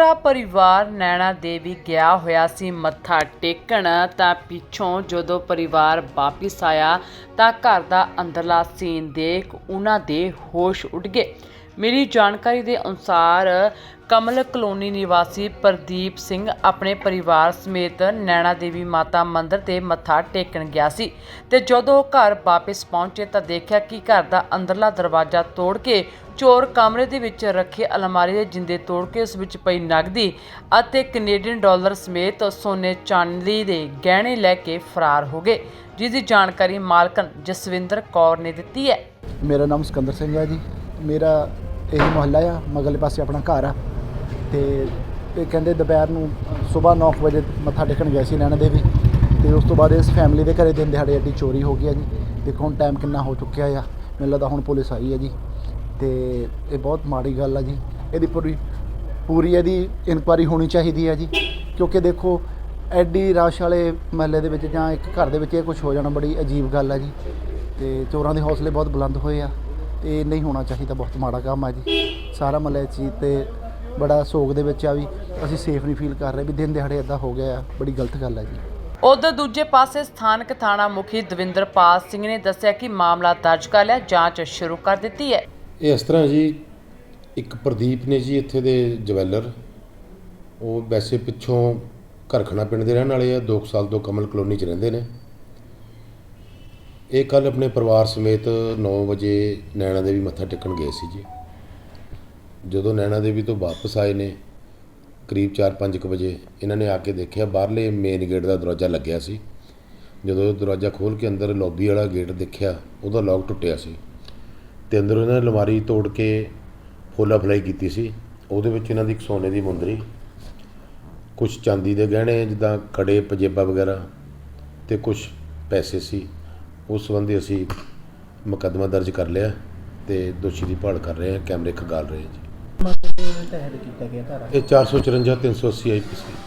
ਪੂਰਾ ਪਰਿਵਾਰ ਨੈਣਾ ਦੇਵੀ ਗਿਆ ਹੋਇਆ ਸੀ, ਮੱਥਾ ਟੇਕਣ। ਤਾਂ ਪਿੱਛੋਂ ਜਦੋਂ ਪਰਿਵਾਰ ਵਾਪਿਸ ਆਇਆ, ਤਾਂ ਘਰ ਦਾ ਅੰਦਰਲਾ ਸੀਨ ਦੇਖ ਉਹਨਾਂ ਦੇ ਹੋਸ਼ ਉੱਡ ਗਏ। ਮੇਰੀ ਜਾਣਕਾਰੀ ਦੇ ਅਨੁਸਾਰ ਕਮਲ ਕਲੋਨੀ ਨਿਵਾਸੀ ਪ੍ਰਦੀਪ ਸਿੰਘ ਆਪਣੇ ਪਰਿਵਾਰ ਸਮੇਤ ਨੈਣਾ ਦੇਵੀ ਮਾਤਾ ਮੰਦਿਰ ਤੇ ਮੱਥਾ ਟੇਕਣ ਗਿਆ ਸੀ ਤੇ ਜਦੋਂ ਉਹ ਘਰ ਵਾਪਸ ਪਹੁੰਚੇ ਤਾਂ ਦੇਖਿਆ ਕਿ ਘਰ ਦਾ ਅੰਦਰਲਾ ਦਰਵਾਜ਼ਾ ਤੋੜ ਕੇ ਚੋਰ ਕਮਰੇ ਦੇ ਵਿੱਚ ਰੱਖੇ ਅਲਮਾਰੀ ਦੇ ਜਿੰਦੇ ਤੋੜ ਕੇ ਉਸ ਵਿੱਚ ਪਈ ਨਗਦੀ ਅਤੇ ਕੈਨੇਡੀਅਨ ਡਾਲਰ ਸਮੇਤ ਸੋਨੇ ਚਾਂਦੀ ਦੇ ਗਹਿਣੇ ਲੈ ਕੇ ਫਰਾਰ ਹੋ ਗਏ ਜਿਸ ਦੀ ਜਾਣਕਾਰੀ ਮਾਲਕਨ ਜਸਵਿੰਦਰ ਕੌਰ ਨੇ ਦਿੱਤੀ ਹੈ। ਮੇਰਾ ਨਾਮ ਸਿਕੰਦਰ ਸਿੰਘ ਹੈ ਜੀ। ਮੇਰਾ ਇਹੀ ਮੁਹੱਲਾ ਆ ਮਗਲੇ ਪਾਸੇ ਆਪਣਾ ਘਰ ਆ। ਤੇ ਇਹ ਕਹਿੰਦੇ ਦੁਪਹਿਰ ਨੂੰ ਸਵੇਰ 9 ਵਜੇ ਮੱਥਾ ਟੇਕਣ ਗਏ ਸੀ ਨੈਣਾ ਦੇਵੀ। ਤੇ ਉਸ ਤੋਂ ਬਾਅਦ ਇਸ ਫੈਮਿਲੀ ਦੇ ਘਰੇ ਦਿਨ ਦਿਹਾੜੇ ਐਡੀ ਚੋਰੀ ਹੋ ਗਈ ਆ ਜੀ। ਦੇਖੋ ਹੁਣ ਟਾਈਮ ਕਿੰਨਾ ਹੋ ਚੁੱਕਿਆ ਆ। ਮੈਨੂੰ ਲੱਗਦਾ ਹੁਣ ਪੁਲਿਸ ਆਈ ਹੈ ਜੀ। ਤੇ ਇਹ ਬਹੁਤ ਮਾੜੀ ਗੱਲ ਆ ਜੀ। ਇਹਦੀ ਪੂਰੀ ਪੂਰੀ ਇਹਦੀ ਇਨਕੁਆਰੀ ਹੋਣੀ ਚਾਹੀਦੀ ਆ ਜੀ। ਕਿਉਂਕਿ ਦੇਖੋ, ਐਡੀ ਰਸ਼ ਵਾਲੇ ਮਹੱਲੇ ਦੇ ਵਿੱਚ ਜਾਂ ਇੱਕ ਘਰ ਦੇ ਵਿੱਚ ਇਹ ਕੁਝ ਹੋ ਜਾਣਾ ਬੜੀ ਅਜੀਬ ਗੱਲ ਆ ਜੀ। ਤੇ ਚੋਰਾਂ ਦੇ ਹੌਸਲੇ ਬਹੁਤ ਬੁਲੰਦ ਹੋਏ ਆ। ਤੇ ਨਹੀਂ ਹੋਣਾ ਚਾਹੀਦਾ, ਬਹੁਤ ਮਾੜਾ ਕੰਮ ਆ ਜੀ। ਸਾਰਾ ਮਹੱਲੇ ਚੀਜ਼ ਤੇ ਬੜਾ ਸੋਗ ਦੇ ਵਿੱਚ ਆ ਵੀ ਅਸੀਂ ਸੇਫ ਨਹੀਂ ਫੀਲ ਕਰ ਰਹੇ ਵੀ ਦਿਨ ਦਿਹਾੜੇ ਇਦਾਂ ਹੋ ਗਿਆ ਆ ਬੜੀ ਗਲਤ ਗੱਲ ਆ ਜੀ। ਉਧਰ ਦੂਜੇ ਪਾਸੇ ਸਥਾਨਕ ਥਾਣਾ ਮੁਖੀ ਦਵਿੰਦਰਪਾਲ ਸਿੰਘ ਨੇ ਦੱਸਿਆ ਕਿ ਮਾਮਲਾ ਦਰਜ ਕਰ ਲਿਆ ਜਾਂਚ ਸ਼ੁਰੂ ਕਰ ਦਿੱਤੀ ਹੈ। ਇਹ ਇਸ ਤਰ੍ਹਾਂ ਜੀ ਇੱਕ ਪ੍ਰਦੀਪ ਨੇ ਜੀ ਇੱਥੇ ਦੇ ਜਵੈਲਰ ਉਹ ਵੈਸੇ ਪਿੱਛੋਂ ਘਰਖਣਾ ਪਿੰਡ ਦੇ ਰਹਿਣ ਵਾਲੇ ਆ 2 ਸਾਲ ਤੋਂ ਕਮਲ ਕਲੋਨੀ 'ਚ ਰਹਿੰਦੇ ਨੇ। ਇਹ ਕੱਲ ਆਪਣੇ ਪਰਿਵਾਰ ਸਮੇਤ 9 ਵਜੇ ਨੈਣਾ ਦੇਵੀ ਮੱਥਾ ਟੇਕਣ ਗਏ ਸੀ ਜੀ। ਜਦੋਂ ਨੈਣਾ ਦੇਵੀ ਤੋਂ ਵਾਪਸ ਆਏ ਨੇ, ਕਰੀਬ 4-5 ਵਜੇ, ਇਹਨਾਂ ਨੇ ਆ ਕੇ ਦੇਖਿਆ ਬਾਹਰਲੇ ਮੇਨ ਗੇਟ ਦਾ ਦਰਵਾਜ਼ਾ ਲੱਗਿਆ ਸੀ। ਜਦੋਂ ਇਹ ਦਰਵਾਜ਼ਾ ਖੋਲ੍ਹ ਕੇ ਅੰਦਰ ਲੌਬੀ ਵਾਲਾ ਗੇਟ ਦੇਖਿਆ, ਉਹਦਾ ਲੌਕ ਟੁੱਟਿਆ ਸੀ ਤੇ ਅੰਦਰ ਉਹਨਾਂ ਨੇ ਅਲਮਾਰੀ ਤੋੜ ਕੇ ਫੋਲਾ ਫਲਾਈ ਕੀਤੀ ਸੀ। ਉਹਦੇ ਵਿੱਚ ਇਹਨਾਂ ਦੀ ਇੱਕ ਸੋਨੇ ਦੀ ਮੁੰਦਰੀ ਕੁਝ ਚਾਂਦੀ ਦੇ ਗਹਿਣੇ, ਜਿੱਦਾਂ ਕੜੇ ਪਜੇਬਾ ਵਗੈਰਾ ਤੇ ਕੁਝ ਪੈਸੇ ਸੀ। ਉਸ ਸੰਬੰਧੀ ਅਸੀਂ ਮੁਕੱਦਮਾ ਦਰਜ ਕਰ ਲਿਆ ਤੇ ਦੋਸ਼ੀ ਦੀ ਭਾਲ ਕਰ ਰਹੇ ਹਾਂ, ਕੈਮਰੇ ਖੰਗਾਲ ਰਹੇ ਹਾਂ ਜੀ। ਇਹ 454 380 ਆਈਪੀਸੀ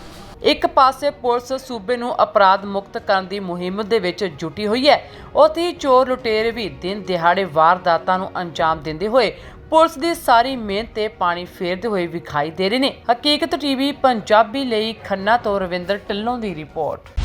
ਇੱਕ ਪਾਸੇ ਪੁਲਿਸ ਸੂਬੇ ਨੂੰ ਅਪਰਾਧ ਮੁਕਤ ਕਰਨ ਦੀ ਮੁਹਿੰਮ ਦੇ ਵਿੱਚ ਜੁਟੀ ਹੋਈ ਹੈ। ਉੱਥੇ ਹੀ ਚੋਰ ਲੁਟੇਰੇ ਵੀ ਦਿਨ ਦਿਹਾੜੇ ਵਾਰਦਾਤਾਂ ਨੂੰ ਅੰਜਾਮ ਦਿੰਦੇ ਹੋਏ ਪੁਲਿਸ ਦੀ ਸਾਰੀ ਮਿਹਨਤ ਤੇ ਪਾਣੀ ਫੇਰਦੇ ਹੋਏ ਵਿਖਾਈ ਦੇ ਰਹੇ ਨੇ। ਹਕੀਕਤ ਟੀਵੀ ਪੰਜਾਬੀ ਲਈ ਖੰਨਾ ਤੋਂ ਰਵਿੰਦਰ ਟਿੱਲੋਂ ਦੀ ਰਿਪੋਰਟ।